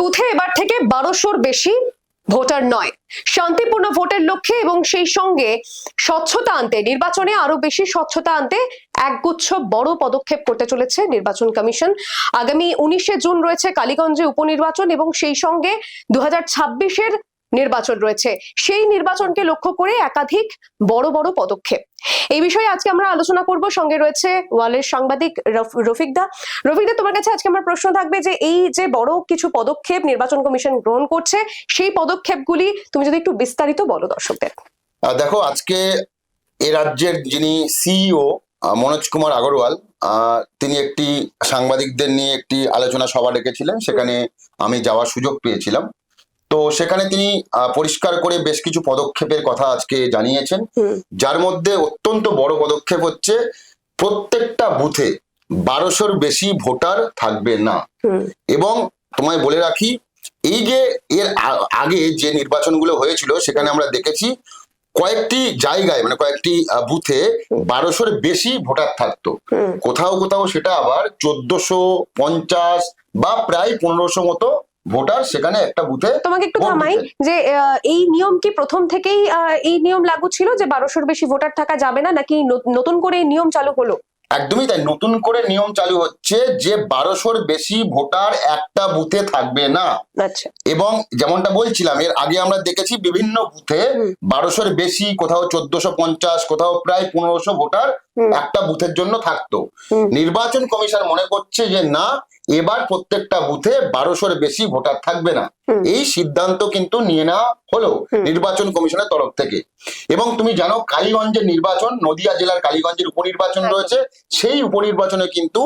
বুথে এবার থেকে বারোশোর বেশি ভোটার নয়। শান্তিপূর্ণ ভোটের লক্ষ্যে এবং সেই সঙ্গে স্বচ্ছতা আনতে, নির্বাচনে আরও বেশি স্বচ্ছতা আনতে একগুচ্ছ বড় পদক্ষেপ করতে চলেছে নির্বাচন কমিশন। আগামী উনিশে জুন রয়েছে কালীগঞ্জে উপনির্বাচন এবং সেই সঙ্গে দু হাজার ছাব্বিশের নির্বাচন রয়েছে। সেই নির্বাচনকে লক্ষ্য করে একাধিক বড় বড় পদক্ষেপ। এই বিষয়ে আজকে আমরা আলোচনা করব। সঙ্গে রয়েছে ওয়ালের সাংবাদিক রফ- রফিকদা রফিকদা তোমার কাছে আজকে আমার প্রশ্ন থাকবে যে এই যে বড় কিছু পদক্ষেপ নির্বাচন কমিশন গ্রহণ করছে, সেই পদক্ষেপগুলি তুমি যদি একটু বিস্তারিত বলো দর্শকদের। দেখো, আজকে এ রাজ্যের যিনি সিইও মনোজ কুমার আগরওয়াল তিনি একটি সাংবাদিকদের নিয়ে একটি আলোচনা সভা ডেকেছিলেন। সেখানে আমি যাওয়ার সুযোগ পেয়েছিলাম। তো সেখানে তিনি পরিষ্কার করে বেশ কিছু পদক্ষেপের কথা আজকে জানিয়েছেন। যার মধ্যে অত্যন্ত বড় পদক্ষেপ হচ্ছে প্রত্যেকটা বুথে বারোশোর বেশি ভোটার থাকবে না। এবং তোমায় বলে রাখি এই যে এর আগে যে নির্বাচনগুলো হয়েছিল সেখানে আমরা দেখেছি কয়েকটি জায়গায় মানে কয়েকটি বুথে বারোশোর বেশি ভোটার থাকতো। কোথাও কোথাও সেটা আবার চোদ্দশো পঞ্চাশ বা প্রায় পনেরোশো মতো ভোটার সেখানে একটা বুথে তোমাকে একটু থামাই যে এই নিয়ম কি প্রথম থেকেই এই নিয়ম লাগু ছিল যে বারোশোর বেশি ভোটার থাকা যাবে না নাকি নতুন করে এই নিয়ম চালু হলো? একদমই তাই নতুন করে নিয়ম চালু হচ্ছে যে বারোশোর বেশি ভোটার একটা বুথে থাকবে না। আচ্ছা। এবং যেমনটা বলছিলাম এর আগে আমরা দেখেছি বিভিন্ন বুথে বারোশোর বেশি কোথাও চোদ্দশো পঞ্চাশ কোথাও প্রায় পনেরোশো ভোটার একটা বুথের জন্য থাকতো। নির্বাচন কমিশন মনে করছে যে না এবার প্রত্যেকটা বুথে বারোশোর বেশি ভোটার থাকবে না। এই সিদ্ধান্ত কিন্তু নিয়ে নেওয়া হলো। নির্বাচন কমিশনের তরফ থেকে। এবং তুমি জানো কালীগঞ্জের নির্বাচন নদিয়া জেলার কালীগঞ্জের উপনির্বাচন রয়েছে সেই উপনির্বাচনে কিন্তু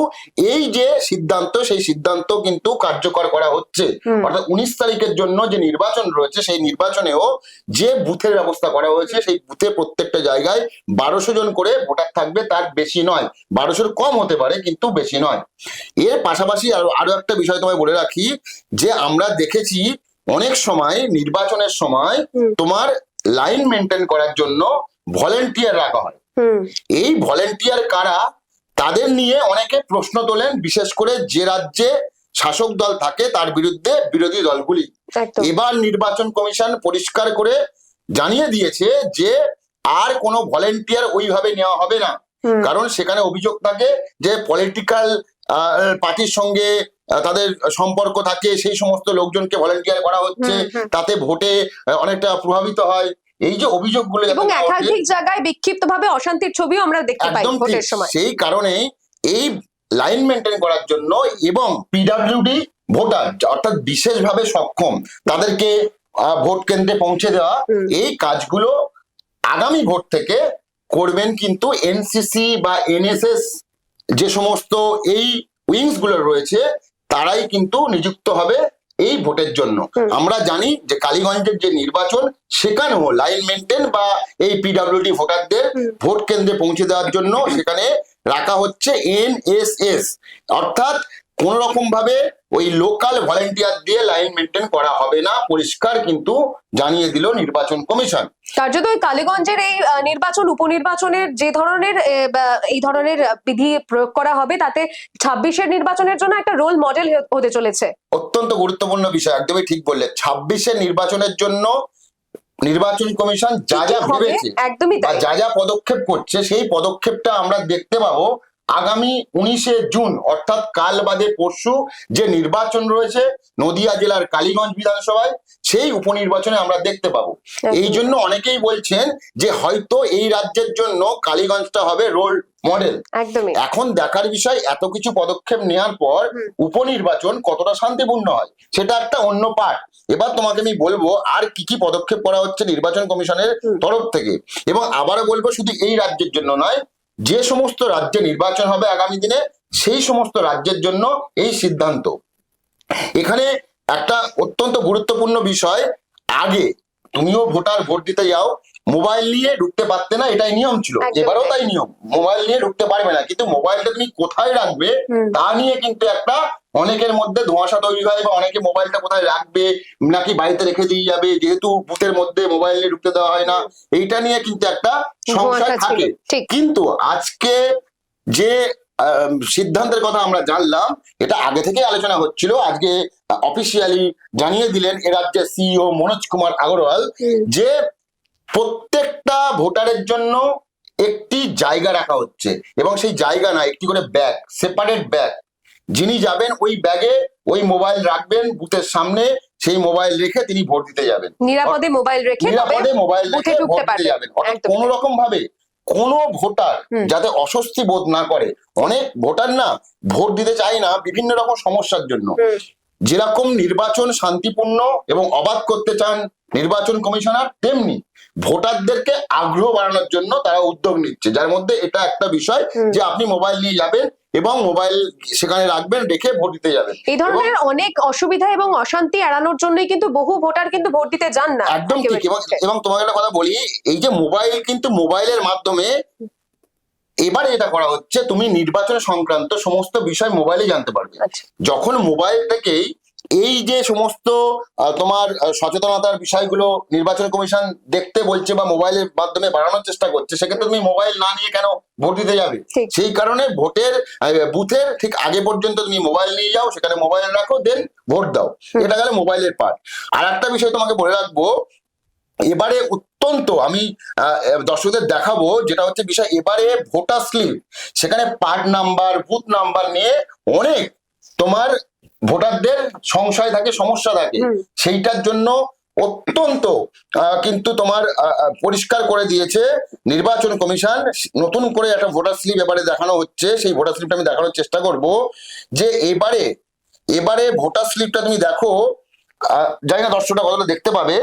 এই যে সিদ্ধান্ত সেই সিদ্ধান্ত কিন্তু কার্যকর করা হচ্ছে। অর্থাৎ উনিশ তারিখের জন্য যে নির্বাচন রয়েছে সেই নির্বাচনেও যে বুথের ব্যবস্থা করা হয়েছে সেই বুথে প্রত্যেকটা জায়গায় বারোশো জন করে ভোটার থাকবে তার বেশি নয়। বারোশোর কম হতে পারে কিন্তু বেশি নয়। এর পাশাপাশি আরও আরও একটা বিষয় তোমায় বলে রাখি যে আমরা দেখেছি অনেক সময় নির্বাচনের সময় তোমার লাইন মেনটেন করার জন্য ভলেন্টিয়ার রাখা হয়। এই ভলেন্টিয়ার কারা? তাদের নিয়ে অনেকে প্রশ্ন তোলেন বিশেষ করে যে রাজ্যে শাসক দল থাকে তার বিরুদ্ধে বিরোধী দলগুলি। এবার নির্বাচন কমিশন পরিষ্কার করে জানিয়ে দিয়েছে যে আর কোনো ভলেন্টিয়ার ওইভাবে নেওয়া হবে না। কারণ সেখানে অভিযোগ থাকে যে পলিটিক্যাল পার্টির সঙ্গে তাদের সম্পর্ক থাকে সেই সমস্ত লোকজনকে ভলেন্টিয়ার করা হচ্ছে। তাতে ভোটে অনেকটা প্রভাবিত হয়। এই যে অভিযোগগুলো এবং একাধিক জায়গায় বিক্ষিপ্ত ভাবে অশান্তির ছবিও আমরা দেখতে পাই ভোটের সময়। সেই কারণে এই লাইন মেনটেন করার জন্য এবং পিডাব্লিউডি ভোটার অর্থাৎ বিশেষভাবে সক্ষম তাদেরকে ভোট কেন্দ্রে পৌঁছে দেওয়া এই কাজগুলো আগামী ভোট থেকে করবেন কিন্তু এনসিসি বা এনএসএস যে সমস্ত এই উইংসগুলো রয়েছে তারাই কিন্তু নিযুক্ত হবে এই ভোটের জন্য। আমরা জানি যে কালীগঞ্জের যে নির্বাচন সেখানেও লাইন মেনটেন বা এই পিডাব্লিউডি ভোটারদের। ভোট কেন্দ্রে পৌঁছে দেওয়ার জন্য সেখানে রাখা হচ্ছে এনএসএস অর্থাৎ কোন রকম ভাবে ওই লোকাল ভলেন্টিয়ার দিয়ে লাইন মেনটেন করা হবে না পরিষ্কার কিন্তু জানিয়ে দিল নির্বাচন কমিশন। কার্যত ওই কালীগঞ্জের এই নির্বাচন উপনির্বাচনের যে ধরনের এই ধরনের বিধি প্রয়োগ করা হবে তাতে ছাব্বিশের নির্বাচনের জন্য একটা রোল মডেল হতে চলেছে। অত্যন্ত গুরুত্বপূর্ণ বিষয় একদমই ঠিক বললে। ছাব্বিশের নির্বাচনের জন্য নির্বাচন কমিশন যা যা? ভেবেছে একদমই যা যা পদক্ষেপ করছে সেই পদক্ষেপটা আমরা দেখতে পাবো। আগামী উনিশে জুন অর্থাৎ কাল বাদে পরশু যে নির্বাচন রয়েছে নদিয়া জেলার কালীগঞ্জ বিধানসভায় সেই উপনির্বাচনে আমরা দেখতে পাবো। এই জন্য অনেকেই বলছেন যে হয়তো এই রাজ্যের জন্য কালীগঞ্জটা হবে রোল মডেল এখন দেখার বিষয় এত কিছু পদক্ষেপ নেওয়ার পর উপনির্বাচন কতটা শান্তিপূর্ণ হয় সেটা একটা অন্য পার্ট এবার তোমাকে আমি বলব আর কি কি পদক্ষেপ করা হচ্ছে নির্বাচন কমিশনের তরফ থেকে। এবং আবারও বলব শুধু এই রাজ্যের জন্য নয় যে সমস্ত রাজ্যে নির্বাচন হবে আগামী দিনে, সেই সমস্ত রাজ্যের জন্য এই সিদ্ধান্ত। এখানে একটা অত্যন্ত গুরুত্বপূর্ণ বিষয়, আগে তুমিও ভোটার ভোট দিতে যাও মোবাইল নিয়ে ঢুকতে পারতে না এটাই নিয়ম ছিল। এবারও তাই। নিয়ম। মোবাইল নিয়ে ঢুকতে পারবে না। কিন্তু মোবাইলটা তুমি কোথায় রাখবে তা নিয়ে কিন্তু একটা অনেকের মধ্যে ধোঁয়াশা তৈরি হয় বা অনেকে মোবাইলটা কোথায় রাখবে নাকি বাড়িতে রেখে দিয়ে যাবে যেহেতু বুথের মধ্যে মোবাইল নিয়ে ঢুকতে দেওয়া হয় না। এইটা নিয়ে কিন্তু একটা ছিল। থাকে। কিন্তু আজকে যে সিদ্ধান্তের কথা আমরা জানলাম এটা আগে থেকে আলোচনা হচ্ছিল। আজকে অফিসিয়ালি জানিয়ে দিলেন এ রাজ্যের সিইও মনোজ কুমার আগরওয়াল যে প্রত্যেকটা ভোটারের জন্য একটি জায়গা রাখা হচ্ছে এবং সেই জায়গা না একটি করে ব্যাগ সেপারেট ব্যাগ যিনি যাবেন ওই ব্যাগে ওই মোবাইল রাখবেন বুথের সামনে সেই মোবাইল রেখে তিনি ভোট দিতে যাবেন। নিরাপদে মোবাইল রেখে নিরাপদে মোবাইল রেখে ভোট দিতে যাবেন। কোনো রকম ভাবে কোনো ভোটার যাতে অস্বস্তি বোধ না করে। অনেক ভোটার না ভোট দিতে চায় না বিভিন্ন রকম সমস্যার জন্য। যেরকম নির্বাচন শান্তিপূর্ণ এবং অবাধ করতে চান নির্বাচন কমিশনার তেমনি ভোটারদেরকে আগ্রহ বাড়ানোর জন্য তারা উদ্যোগ নিচ্ছে। যার মধ্যে এটা একটা বিষয় যে আপনি মোবাইল নিয়ে যাবেন এবং মোবাইল সেখানে রাখবেন রেখে ভোট দিতে যাবেন। এই ধরনের অনেক অসুবিধা এবং অশান্তি এড়ানোর জন্যই কিন্তু বহু ভোটার কিন্তু ভোট দিতে যান না একদম ঠিক। এবং তোমাকে একটা কথা বলি এই যে মোবাইল কিন্তু মোবাইলের মাধ্যমে এবারে যেটা করা হচ্ছে তুমি নির্বাচন সংক্রান্ত সমস্ত বিষয় মোবাইলে জানতে পারবে। আচ্ছা। যখন মোবাইল থেকেই এই যে সমস্ত তোমার সচেতনতার বিষয়গুলো নির্বাচন কমিশন দেখতে বলছে বা মোবাইলের মাধ্যমে বাড়ানোর চেষ্টা করছে সেক্ষেত্রে তুমি মোবাইল না নিয়ে কেন ভোট দিতে যাবে? সেই কারণে ভোটের বুথের ঠিক আগে পর্যন্ত তুমি মোবাইল নিয়ে যাও সেখানে মোবাইল রাখো দেন ভোট দাও। এটা গেলে মোবাইলের পার্ট আর একটা বিষয় তোমাকে বলে রাখব এবারে অত্যন্ত আমি দর্শকদের দেখাবো যেটা হচ্ছে বিষয় এবারে ভোটার স্লিপ সেখানে পার্ট নাম্বার বুথ নাম্বার নিয়ে অনেক তোমার ভোটারদের সংশয় থাকে সমস্যা থাকে। সেইটার জন্য অত্যন্ত কিন্তু তোমার পরিষ্কার করে দিয়েছে নির্বাচন কমিশন। নতুন করে একটা ভোটার স্লিপ এবারে দেখানো হচ্ছে। সেই ভোটার স্লিপটা আমি দেখানোর চেষ্টা করব যে এবারে এবারে ভোটার স্লিপটা তুমি দেখো জানি না দর্শকটা কতটা দেখতে পাবে।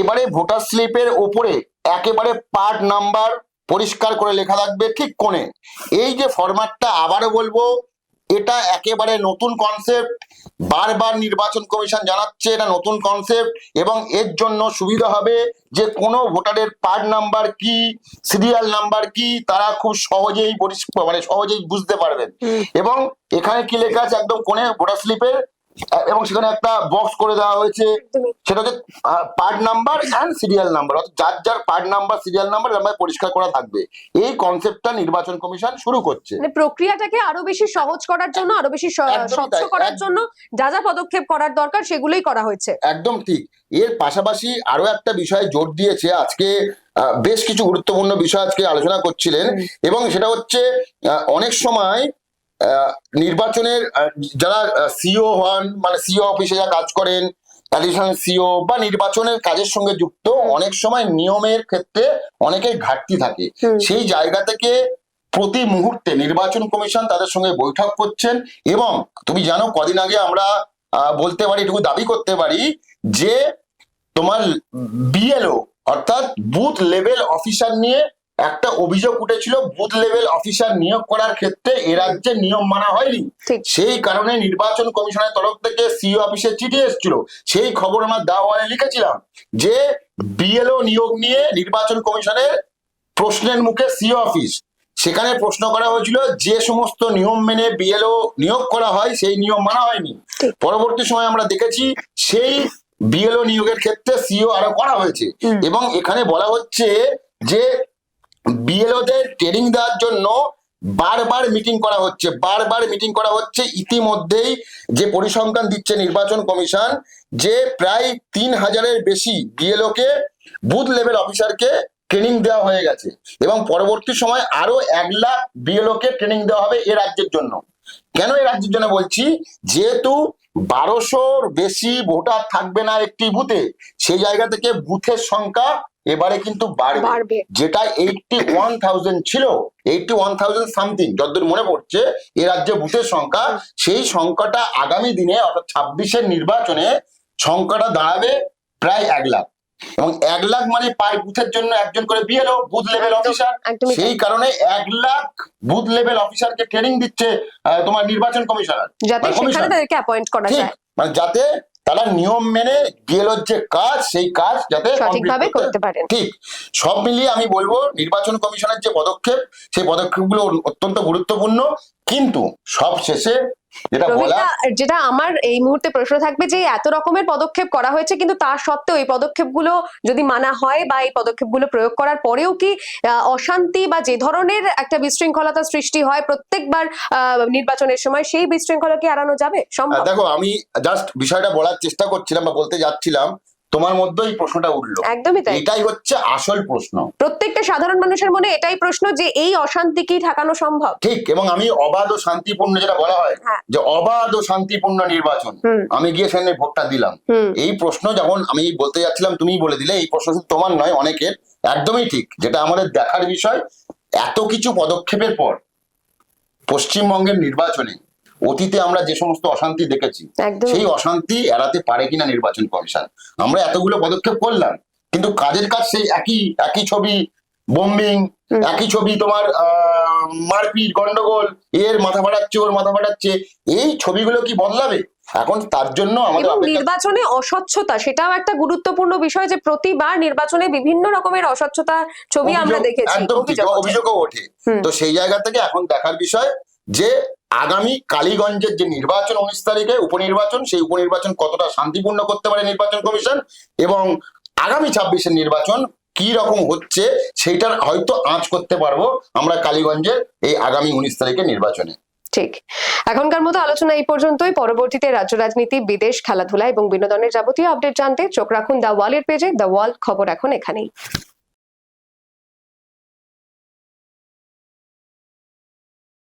এবারে ভোটার স্লিপের ওপরে একেবারে পার্ট নাম্বার পরিষ্কার করে লেখা থাকবে ঠিক কোণে। এই যে ফরম্যাটটা আবারও বলব এটা একেবারে নতুন কনসেপ্ট বারবার নির্বাচন কমিশন জানাচ্ছে এটা নতুন কনসেপ্ট এবং এর জন্য সুবিধা হবে যে কোনো ভোটারের পার্ট নাম্বার কি সিরিয়াল নাম্বার কি তারা খুব সহজেই মানে সহজেই বুঝতে পারবেন। এবং এখানে কি লেখা আছে? একদম কোনে ভোটার স্লিপের এবং সেখানে একটা বক্স করে দেওয়া হয়েছে। সেটা হচ্ছে part number and serial number অর্থাৎ যার যার পার্ট নাম্বার সিরিয়াল নাম্বার এরকম পরিষ্কার করা থাকবে। এই কনসেপ্টটা নির্বাচন কমিশন শুরু করছে। মানে প্রক্রিয়াটাকে আরও বেশি সহজ করার জন্য আরও বেশি স্বচ্ছ করার জন্য যা যা পদক্ষেপ করার দরকার সেগুলোই করা হয়েছে। একদম ঠিক। এর পাশাপাশি আরও একটা বিষয় জোর দিয়েছে আজকে বেশ কিছু গুরুত্বপূর্ণ বিষয় আজকে আলোচনা করছিলেন। এবং সেটা হচ্ছে অনেক সময় নির্বাচনের যারা সিও হন মানে সিও অফিসে যারা কাজ করেন অ্যাডিশনাল সিও বা নির্বাচনের কাজের সঙ্গে যুক্ত অনেক সময় নিয়মের ক্ষেত্রে অনেকের ঘাটতি থাকে। সেই জায়গা থেকে প্রতি মুহূর্তে নির্বাচন কমিশন তাদের সঙ্গে বৈঠক করছেন এবং তুমি জানো কদিন আগে আমরা আহ, বলতে পারি এটুকু দাবি করতে পারি যে তোমার বিএলও অর্থাৎ বুথ লেভেল অফিসার নিয়ে একটা অভিযোগ উঠেছিল বুথ লেভেল অফিসার নিয়োগ করার ক্ষেত্রে এ রাজ্যে নিয়ম মানা হয়নি। সেই কারণে নির্বাচন কমিশনের তরফ থেকে সিও অফিসে চিঠি এসেছিল। সেই খবর আমরা দাওয়ালে লিখেছিলাম যে বিএলও নিয়োগ নিয়ে নির্বাচন কমিশনের প্রশ্নের মুখে সিও অফিস। সেখানে প্রশ্ন করা হয়েছিল যে সমস্ত নিয়ম মেনে বিএলও নিয়োগ করা হয় সেই নিয়ম মানা হয়নি। পরবর্তী সময় আমরা দেখেছি সেই বিএলও নিয়োগের ক্ষেত্রে সিও আরও করা হয়েছে। এবং এখানে বলা হচ্ছে যে বিএলওদের ট্রেনিং দেওয়ার জন্য বারবার মিটিং করা হচ্ছে, বারবার মিটিং করা হচ্ছে। ইতিমধ্যেই যে পরিসংখ্যান দিচ্ছে নির্বাচন কমিশন, যে প্রায় তিন হাজারের বেশি বিএলও কে বুথ লেভেল অফিসারকে ট্রেনিং দেওয়া হয়ে গেছে এবং পরবর্তী সময় আরও এক লাখ বিএলও কে ট্রেনিং দেওয়া হবে এ রাজ্যের জন্য। কেন এই রাজ্যের জন্য বলছি? যেহেতু বারোশোর বেশি ভোটার থাকবে না একটি বুথে, সেই জায়গা থেকে বুথের সংখ্যা এবারে কিন্তু বাড়বে। যেটা এইটটি ওয়ান থাউজেন্ড ছিল এইটটি ওয়ান থাউজেন্ড সামথিং যতদূর মনে পড়ছে এ রাজ্যে বুথের সংখ্যা সেই সংখ্যাটা আগামী দিনে অর্থাৎ ছাব্বিশের নির্বাচনে সংখ্যাটা দাঁড়াবে প্রায় এক লাখ। এবং এক লাখ মানে পার বুথের জন্য একজন করে বিএলও বুথ লেভেল অফিসার সেই কারণে এক লাখ বুথ লেভেল অফিসারকে ট্রেনিং দিচ্ছে তোমার নির্বাচন কমিশনার যাতে মানে সেখানে তাদেরকে অ্যাপয়েন্ট করা যায়। মানে যাতে তারা নিয়ম মেনে বিএলওর যে কাজ সেই কাজ যাতে সঠিকভাবে করতে পারে। ঠিক সব মিলিয়ে আমি বলব নির্বাচন কমিশনের যে পদক্ষেপ সেই পদক্ষেপগুলো অত্যন্ত গুরুত্বপূর্ণ। কিন্তু সব শেষে যেটা আমার এই মুহূর্তে প্রশ্ন থাকবে যে এত রকমের পদক্ষেপ করা হয়েছে কিন্তু তার সত্ত্বেও এই পদক্ষেপগুলো যদি মানা হয় বা এই পদক্ষেপগুলো প্রয়োগ করার পরেও কি অশান্তি বা যে ধরনের একটা বিশৃঙ্খলতা সৃষ্টি হয় প্রত্যেকবার আহ, নির্বাচনের সময় সেই বিশৃঙ্খলা কি এড়ানো যাবে? সম্ভব? দেখো আমি জাস্ট বিষয়টা বলার চেষ্টা করছিলাম বা বলতে যাচ্ছিলাম তোমার মধ্যে এই প্রশ্নটা উঠল। একদমই তাই। এটাই হচ্ছে আসল প্রশ্ন। প্রত্যেকটা সাধারণ মানুষের মনে এটাই প্রশ্ন যে এই অশান্তি কি ঠেকানো সম্ভব? ঠিক এবং আমি অবাধ ও শান্তিপূর্ণ যেটা বলা হয় হ্যাঁ। যে অবাধ ও শান্তিপূর্ণ নির্বাচন। আমি গিয়ে সেখানে ভোটটা দিলাম। এই প্রশ্ন যখন আমি বলতে যাচ্ছিলাম তুমিই বলে দিলে এই প্রশ্ন শুধু তোমার নয় অনেকের। একদমই ঠিক যেটা আমাদের দেখার বিষয় এত কিছু পদক্ষেপের পর পশ্চিমবঙ্গের নির্বাচনে অতীতে আমরা যে সমস্ত অশান্তি দেখেছি সেই অশান্তি এড়াতে পারে কিনা নির্বাচন কমিশন। আমরা এতগুলো পদক্ষেপ করলাম কিন্তু কাজের কাজ সেই একই একই ছবি বোম্বিং একই ছবি তোমার আহ, মারপিট গন্ডগোল এর মাথা ফাটাচ্ছে ওর মাথা ফাটাচ্ছে এই ছবিগুলো কি বদলাবে? এখন তার জন্য আমাদের নির্বাচনে অস্বচ্ছতা সেটাও একটা গুরুত্বপূর্ণ বিষয় যে প্রতিবার নির্বাচনে বিভিন্ন রকমের অস্বচ্ছতা ছবি আমরা দেখেছি। অভিযোগও ওঠে। তো সেই জায়গা থেকে এখন দেখার বিষয় যে আগামী কালীগঞ্জের যে নির্বাচন উনিশ তারিখে উপনির্বাচন, সেই উপনির্বাচন কতটা শান্তিপূর্ণ করতে পারে নির্বাচন কমিশন এবং আগামী ছাব্বিশের নির্বাচন কি রকম হচ্ছে সেইটার হয়তো আঁচ করতে পারব আমরা কালীগঞ্জের এই আগামী উনিশ তারিখের নির্বাচনে। ঠিক। এখনকার মতো আলোচনা এই পর্যন্তই। পরবর্তীতে রাজ্য রাজনীতি, বিদেশ, খেলাধুলা এবং বিনোদনের যাবতীয় আপডেট জানতে চোখ রাখুন দ্য ওয়ালের পেজে। দ্য ওয়াল খবর এখন এখানেই।